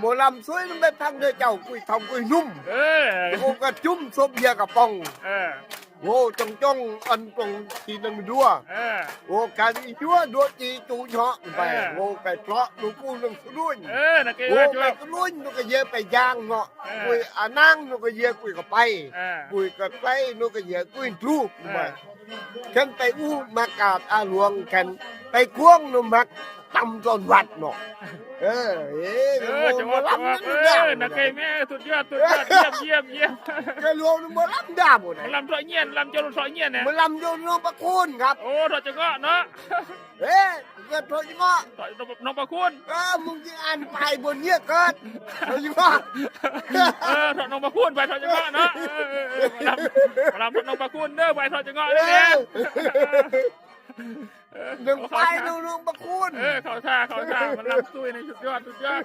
หมอลำสวยมันไปพังเด้อเจ้ากุยทองกุยนุ่มเออโอ้กระจุ่มซบเบียร์กับป้องเออโอ้จงจ้องอันตรงทีนังดัวเออโอ้การอีจัวดัวจีจูเหาะไปเออโอ้ไก่เพราะลูกกูนึงสรุ่นเออนักเกโอ้ว่าจไก่วบสรุ่นนูกก็เยอะไปย่างเนาะเออกุยอานั่งนูกก็เยอะกุยก็ไปเออกุยก็ไปนูกก็เยอะกุยทรูกเอไปอฉันไปอู้มากราบอาหลวงกัน ไปควงนูมักตำจนวัดเนาะเออเอ๊ะเออจะว่าจะว่าเออนักเกแม่สุดยอดสุดยอดเยี่ยมเยี่ยมเยี่ยมแกหลวงมันลำดาบหมดมันลำซอยเงี้ยนลำเจ้าซอยเงี้ยนเนี่ยมันลำโยนน้องประคุณครับโอ้ถอดจังก็เนาะเอ๊ะเกิดโทษยังไงถอดน้องประคุณเออมึงจะอ่านไปบนเนี้ยเกิดโทษยังไงเออถอดน้องประคุณไปถอดจังก็เนาะเออเออเออมาลำมาลำถอดน้องประคุณเด้อไปถอดจังก็เอเด้อเนี่ยอ หนึ่งไปหนึ่งน้องประคุณ เออเขาท่าเขาท่ามันรับซุยในสุดยอดสุดยอด